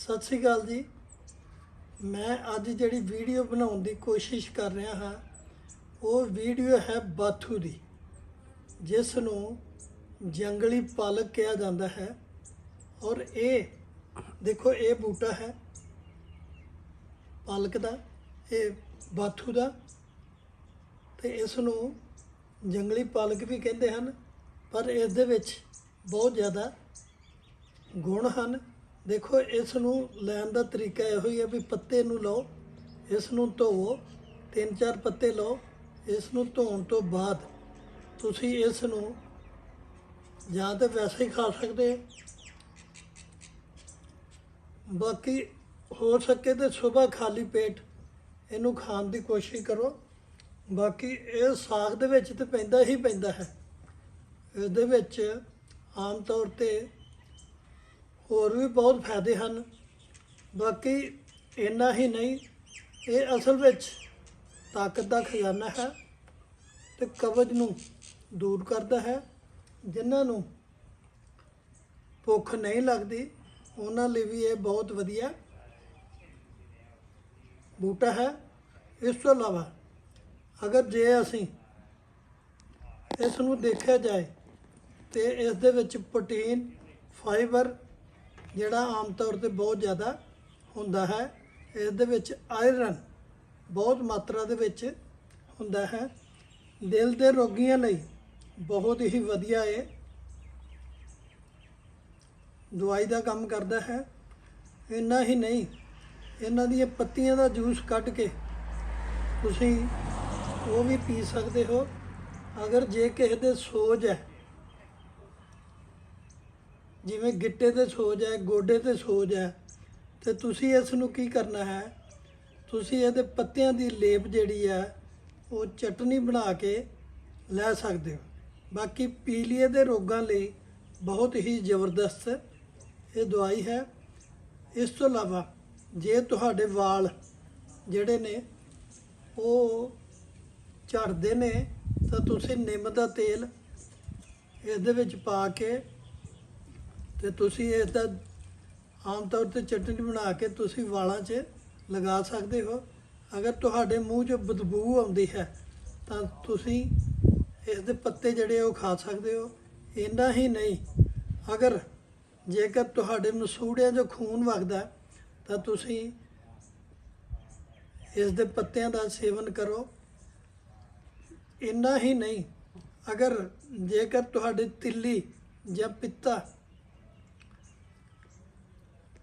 ਸਤਿ ਸ੍ਰੀ ਅਕਾਲ ਜੀ। ਮੈਂ ਅੱਜ ਜਿਹੜੀ ਵੀਡੀਓ ਬਣਾਉਣ ਦੀ ਕੋਸ਼ਿਸ਼ ਕਰ ਰਿਹਾ ਹਾਂ, ਉਹ ਵੀਡੀਓ ਹੈ ਬਾਥੂ ਦੀ, ਜਿਸ ਨੂੰ ਜੰਗਲੀ ਪਾਲਕ ਕਿਹਾ ਜਾਂਦਾ ਹੈ। ਔਰ ਇਹ, ਦੇਖੋ, ਇਹ ਬੂਟਾ ਹੈ, ਪਾਲਕ ਦਾ, ਇਹ ਬਾਥੂ ਦਾ, ਤੇ ਇਸ ਨੂੰ ਜੰਗਲੀ ਪਾਲਕ ਵੀ ਕਹਿੰਦੇ ਹਨ, ਪਰ ਇਸ ਦੇ ਵਿੱਚ ਬਹੁਤ ਜ਼ਿਆਦਾ ਗੁਣ ਹਨ। ਦੇਖੋ, ਇਸ ਨੂੰ ਲੈਣ ਦਾ ਤਰੀਕਾ ਇਹੋ ਹੀ ਹੈ ਵੀ ਪੱਤੇ ਨੂੰ ਲਓ, ਇਸ ਨੂੰ ਧੋਵੋ, ਤਿੰਨ ਚਾਰ ਪੱਤੇ ਲਓ, ਇਸ ਨੂੰ ਧੋਣ ਤੋਂ ਬਾਅਦ ਤੁਸੀਂ ਇਸ ਨੂੰ ਜਾਂ ਤਾਂ ਵੈਸੇ ਹੀ ਖਾ ਸਕਦੇ ਬਾਕੀ ਹੋ ਸਕੇ ਤੇ ਸਵੇਰ ਖਾਲੀ ਪੇਟ ਇਹਨੂੰ ਖਾਣ ਦੀ ਕੋਸ਼ਿਸ਼ ਕਰੋ। ਬਾਕੀ ਇਹ ਸਾਗ ਦੇ ਵਿੱਚ ਤੇ ਪੈਂਦਾ ਹੀ ਪੈਂਦਾ ਹੈ। ਇਹਦੇ ਵਿੱਚ ਆਮ ਤੌਰ ਤੇ ਹੋਰ ਵੀ ਬਹੁਤ ਫਾਇਦੇ ਹਨ। ਬਾਕੀ ਇੰਨਾ ਹੀ ਨਹੀਂ, ਇਹ ਅਸਲ ਵਿੱਚ ਤਾਕਤ ਦਾ ਖਜ਼ਾਨਾ ਹੈ ਤੇ ਕਬਜ਼ ਨੂੰ ਦੂਰ ਕਰਦਾ ਹੈ। ਜਿਨ੍ਹਾਂ ਨੂੰ ਭੁੱਖ ਨਹੀਂ ਲੱਗਦੀ, ਉਹਨਾਂ ਲਈ ਵੀ ਇਹ ਬਹੁਤ ਵਧੀਆ ਬੂਟਾ ਹੈ। ਇਸ ਤੋਂ ਇਲਾਵਾ ਅਗਰ ਜੇ ਅਸੀਂ ਇਸ ਨੂੰ ਦੇਖਿਆ ਜਾਏ ਤੇ ਇਸ ਦੇ ਵਿੱਚ ਪ੍ਰੋਟੀਨ, ਫਾਈਬਰ ਜਿਹੜਾ ਆਮ ਤੌਰ ਤੇ ਬਹੁਤ ਜ਼ਿਆਦਾ ਹੁੰਦਾ ਹੈ ਇਸ ਦੇ ਵਿੱਚ ਆਇਰਨ ਬਹੁਤ ਮਾਤਰਾ ਦੇ ਵਿੱਚ ਹੁੰਦਾ ਹੈ। ਦਿਲ ਦੇ ਰੋਗੀਆਂ ਲਈ ਬਹੁਤ ਹੀ ਵਧੀਆ ਹੈ ਦਵਾਈ ਦਾ ਕੰਮ ਕਰਦਾ ਹੈ। ਇੰਨਾ ਹੀ ਨਹੀਂ, ਇਹਨਾਂ ਦੀਆਂ ਪੱਤੀਆਂ ਦਾ ਜੂਸ ਕੱਢ ਕੇ ਤੁਸੀਂ ਉਹ ਵੀ ਪੀ ਸਕਦੇ ਹੋ। ਅਗਰ ਜੇ ਕਿਸੇ ਦੇ ਸੋਜ ਹੈ ਜਿਵੇਂ ਗਿੱਟੇ ਤੇ ਸੋਜ ਹੈ, ਗੋਡੇ ਤੇ ਸੋਜ ਹੈ, ਤੇ ਤੁਸੀਂ ਇਸ ਨੂੰ ਕੀ ਕਰਨਾ ਹੈ? ਤੁਸੀਂ ਇਹਦੇ ਪੱਤਿਆਂ ਦੀ ਲੇਪ ਜਿਹੜੀ ਹੈ, ਉਹ ਚਟਨੀ ਬਣਾ ਕੇ ਲੈ ਸਕਦੇ ਹੋ। ਬਾਕੀ ਪੀਲੀਏ ਦੇ ਰੋਗਾਂ ਲਈ ਬਹੁਤ ਹੀ ਜ਼ਬਰਦਸਤ ਇਹ ਦਵਾਈ ਹੈ। ਇਸ ਤੋਂ ਇਲਾਵਾ ਜੇ ਤੁਹਾਡੇ ਵਾਲ ਜਿਹੜੇ ਨੇ, ਉਹ ਝੜਦੇ ਨੇ, ਤਾਂ ਤੁਸੀਂ ਨਿੰਮ ਦਾ ਤੇਲ ਇਸ ਦੇ ਵਿੱਚ ਪਾ ਕੇ ਤੇ ਤੁਸੀਂ ਇਸ ਦਾ ਆਮ ਤੌਰ ਤੇ ਚਟਨੀ ਬਣਾ ਕੇ ਤੁਸੀਂ ਵਾਲਾਂ 'ਚ ਲਗਾ ਸਕਦੇ ਹੋ। ਅਗਰ ਤੁਹਾਡੇ ਮੂੰਹ 'ਚ ਬਦਬੂ ਆਉਂਦੀ ਹੈ, ਤਾਂ ਤੁਸੀਂ ਇਸ ਦੇ ਪੱਤੇ ਜਿਹੜੇ ਉਹ ਖਾ ਸਕਦੇ ਹੋ। ਇੰਨਾ ਹੀ ਨਹੀਂ, ਅਗਰ ਜੇਕਰ ਤੁਹਾਡੇ ਮਸੂੜਿਆਂ 'ਚੋਂ ਖੂਨ ਵਗਦਾ ਤਾਂ ਤੁਸੀਂ ਇਸ ਦੇ ਪੱਤਿਆਂ ਦਾ ਸੇਵਨ ਕਰੋ। ਇੰਨਾ ਹੀ ਨਹੀਂ, ਅਗਰ ਜੇਕਰ ਤੁਹਾਡੇ ਤਿੱਲੀ ਜਾਂ ਪਿੱਤਾ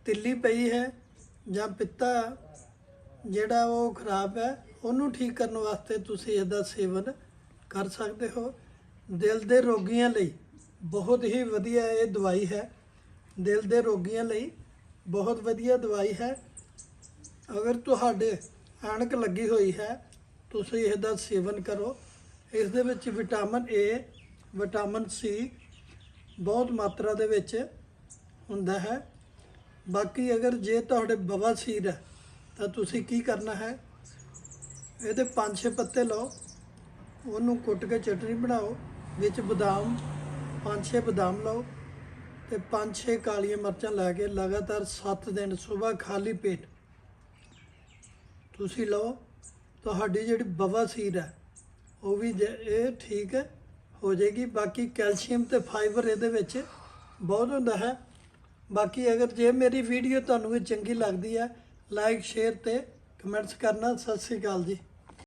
ਤਿੱਲੀ ਪਈ ਹੈ ਜਾਂ ਪਿੱਤਾ ਜਿਹੜਾ ਉਹ ਖਰਾਬ ਹੈ, ਉਹਨੂੰ ਠੀਕ ਕਰਨ ਵਾਸਤੇ ਤੁਸੀਂ ਇਹਦਾ ਸੇਵਨ ਕਰ ਸਕਦੇ ਹੋ। ਦਿਲ ਦੇ ਰੋਗੀਆਂ ਲਈ ਬਹੁਤ ਹੀ ਵਧੀਆ ਇਹ ਦਵਾਈ ਹੈ। ਦਿਲ ਦੇ ਰੋਗੀਆਂ ਲਈ ਬਹੁਤ ਵਧੀਆ ਦਵਾਈ ਹੈ। ਅਗਰ ਤੁਹਾਡੇ ਐਨਕ ਲੱਗੀ ਹੋਈ ਹੈ, ਤੁਸੀਂ ਇਹਦਾ ਸੇਵਨ ਕਰੋ। ਇਸ ਦੇ ਵਿੱਚ ਵਿਟਾਮਿਨ ਏ ਵਿਟਾਮਿਨ ਸੀ ਬਹੁਤ ਮਾਤਰਾ ਦੇ ਵਿੱਚ ਹੁੰਦਾ ਹੈ। ਬਾਕੀ ਅਗਰ ਜੇ ਤੁਹਾਡੇ ਬਵਾਸੀਰ ਹੈ, ਤਾਂ ਤੁਸੀਂ ਕੀ ਕਰਨਾ ਹੈ? ਇਹਦੇ 5-6 ਪੱਤੇ ਲਓ। ਉਹਨੂੰ ਕੁੱਟ ਕੇ ਚਟਨੀ ਬਣਾਓ, ਵਿੱਚ ਬਦਾਮ 5-6 ਬਦਾਮ ਲਓ ਤੇ 5-6 ਕਾਲੀਆਂ ਮਿਰਚਾਂ ਲੈ ਕੇ ਲਗਾਤਾਰ 7 ਦਿਨ ਸਵੇਰ ਖਾਲੀ ਪੇਟ ਤੁਸੀਂ ਲਓ। ਤੁਹਾਡੀ ਜਿਹੜੀ ਬਵਾਸੀਰ ਹੈ, ਉਹ ਵੀ ਜੇ- ਇਹ ਠੀਕ ਹੋ ਜਾਏਗੀ। ਬਾਕੀ ਕੈਲਸ਼ੀਅਮ ਤੇ ਫਾਈਬਰ ਇਹਦੇ ਵਿੱਚ ਬਹੁਤ ਹੁੰਦਾ ਹੈ। ਬਾਕੀ ਅਗਰ ਜੇ ਮੇਰੀ ਵੀਡੀਓ ਤੁਹਾਨੂੰ ਇਹ ਚੰਗੀ ਲੱਗਦੀ ਹੈ ਲਾਈਕ ਸ਼ੇਅਰ ਤੇ ਕਮੈਂਟਸ ਕਰਨਾ। ਸਤਿ ਸ੍ਰੀ ਅਕਾਲ ਜੀ।